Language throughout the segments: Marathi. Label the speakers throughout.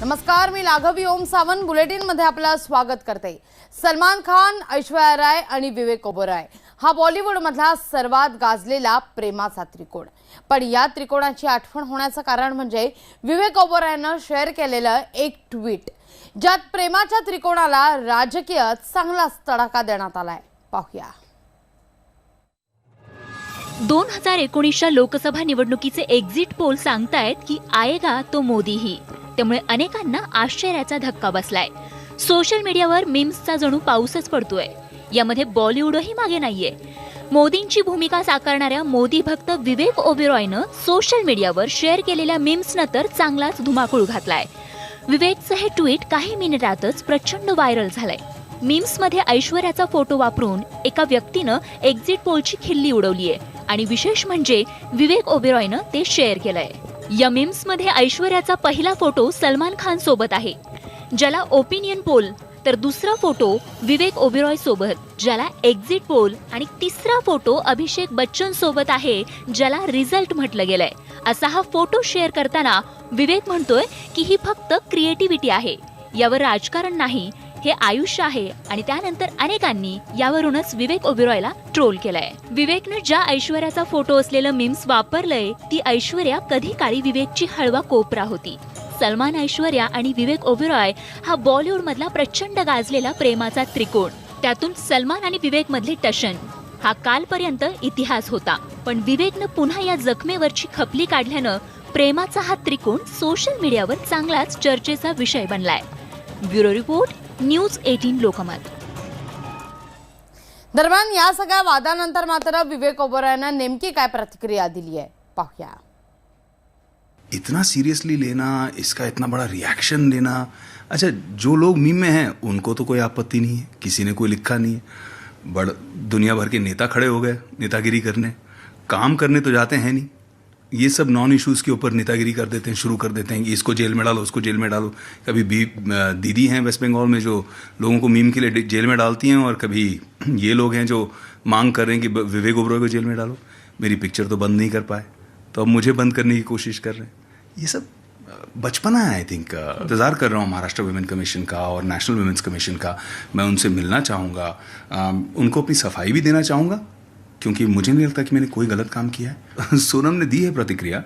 Speaker 1: नमस्कार मी लाघवी ओम सावंत. बुलेटिनमध्ये आपलं स्वागत करते. सलमान खान ऐश्वर्या राय आणि विवेक ओबराय. हा बॉलिवूड मधला सर्वात गाजलेला प्रेमाचा त्रिकोण. पण या त्रिकोणाची आठवण होण्याचं कारण म्हणजे विवेक ओबरायनं शेअर केलेलं एक ट्विट ज्यात प्रेमाच्या त्रिकोणाला राजकीय चांगलाच तडाखा देण्यात आलाय. पाहूया.
Speaker 2: दोन हजार एकोणीसच्या लोकसभा निवडणुकीचे एक्झिट पोल सांगतायत की आएगा तो मोदीही. त्यामुळे अनेकांना आश्चर्याचा धक्का बसलाय. सोशल मीडियावर मिम्सचा जणू पाऊसच पडतोय. यामध्ये बॉलिवूडही मागे नाहीये. मोदींची भूमिका साकारणाऱ्या मोदी भक्त विवेक ओबेरॉयनं सोशल मीडियावर शेअर केलेल्या मिम्सनं तर चांगलाच धुमाकूळ घातलाय. विवेकचं हे ट्विट काही मिनिटातच प्रचंड व्हायरल झालंय. मीम्समध्ये ऐश्वर्याचा फोटो वापरून एका व्यक्तीनं एक्झिट पोलची खिल्ली उडवलीय आणि विशेष म्हणजे विवेक ओबेरॉयनं ते शेअर केलंय. या मीम्समध्ये ऐश्वर्याचा पहिला फोटो सलमान खान सोबत आहे. ज्याला ओपिनियन पोल तर दुसरा फोटो विवेक ओबेरॉय सोबत ज्याला एक्झिट पोल आणि तिसरा फोटो अभिषेक बच्चन सोबत आहे ज्याला रिझल्ट म्हटलं गेलंय. असा हा फोटो शेअर करताना विवेक म्हणतोय की ही फक्त क्रिएटिव्हिटी आहे. यावर राजकारण नाही हे आयुष्य आहे आणि त्यानंतर अनेकांनी यावरूनच विवेक ओबेरॉयला ट्रोल केलंय. विवेकनं ज्या ऐश्वर्याचा फोटो असलेलं मिम्स वापरलंय ती ऐश्वर्या कधी काळी विवेकची हळवा कोपरा होती. सलमान ऐश्वर्या आणि विवेक ओबेरॉय हा बॉलिवूड मधला प्रचंड गाजलेला प्रेमाचा त्रिकोण. त्यातून सलमान आणि विवेक मधले टशन. हा कालपर्यंत इतिहास होता. पण विवेकनं पुन्हा या जखमेवरची खपली काढल्यानं प्रेमाचा हा त्रिकोण सोशल मीडियावर चांगलाच चर्चेचा विषय बनलाय. Bureau report news eighteen Lokmat.
Speaker 1: दरम्यान या सगळ्या वादानंतर मात्र विवेक ओबेरॉयनं नेमकी काय प्रतिक्रिया दिली आहे? पाहूया.
Speaker 3: इतना सीरियसली लेना इसका इतना बड़ा रिएक्शन लेना अच्छा जो लोग मीम में हैं उनको तो कोई आपत्ति नहीं है किसी ने कोई लिखा नहीं है। बड़ दुनिया भर के नेता खड़े हो गए नेतागिरी करने। काम करने तो जाते हैं नहीं। ये सब नॉन इश्यूज़ के ऊपर नेतागिरी कर देते हैं, शुरू कर देते हैं कि इसको जेल में डालो, उसको जेल में डालो। कभी बी दीदी हैं वेस्ट बंगाल में जो लोगों को मीम के लिए जेल में डालती हैं और कभी ये लोग हैं जो मांग कर रहे हैं कि विवेक ओबरॉय को जेल में डालो। मेरी पिक्चर तो बंद नहीं कर पाए। तो अब मुझे बंद करने की कोशिश कर रहे हैं। ये सब बचपना है आई थिंक इंतज़ार कर रहा हूँ महाराष्ट्र वुमेन कमीशन का और नेशनल वुमेन्स कमीशन का। मैं उनसे मिलना चाहूँगा। उनको अपनी सफ़ाई भी देना चाहूँगा। क्योंकि मुझे नहीं लगता कि मैंने कोई गलत काम किया है। सोनम ने दी है प्रतिक्रिया।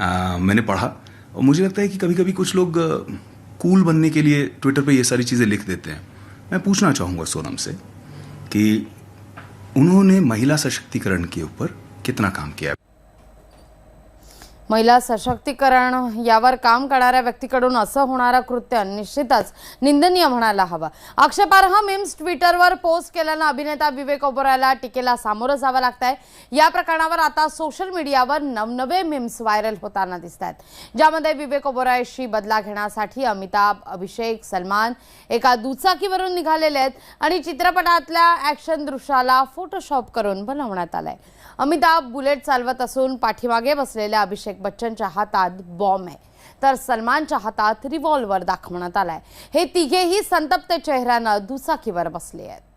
Speaker 3: आ, मैंने पढ़ा। और मुझे लगता है कि कभी कभी कुछ लोग कूल बनने के लिए ट्विटर पर ये सारी चीज़ें लिख देते हैं। मैं पूछना चाहूँगा सोनम से कि उन्होंने महिला सशक्तिकरण के ऊपर कितना काम किया है?
Speaker 1: महिला सशक्तीकरण यावर काम करणाऱ्या व्यक्तीकडून असं होणारं कृत्य निश्चितच निंदनीय म्हणायला हवं. आक्षेपार्ह मीम्स ट्विटरवर पोस्ट केल्यानं अभिनेता विवेक ओबरायला टीकेला सामोरं जावं लागतंय. या प्रकरणावर आता सोशल मीडियावर नवनवे मिम्स व्हायरल होताना दिसत आहेत ज्यामध्ये विवेक ओबरायशी बदला घेण्यासाठी अमिताभ अभिषेक सलमान एका दुचाकीवरून निघालेले आहेत आणि चित्रपटातल्या ॲक्शन दृश्याला फोटोशॉप करून बनवण्यात आलाय. अमिताभ बुलेट चालवत असून पाठीमागे बसलेल्या अभिषेक बच्चनच्या हातात बॉम्ब आहे. तर सलमानच्या हातात रिव्हॉल्वर दाखवण्यात आलाय. हे तिघेही संतप्त चेहऱ्यानं दुचाकीवर बसले आहेत.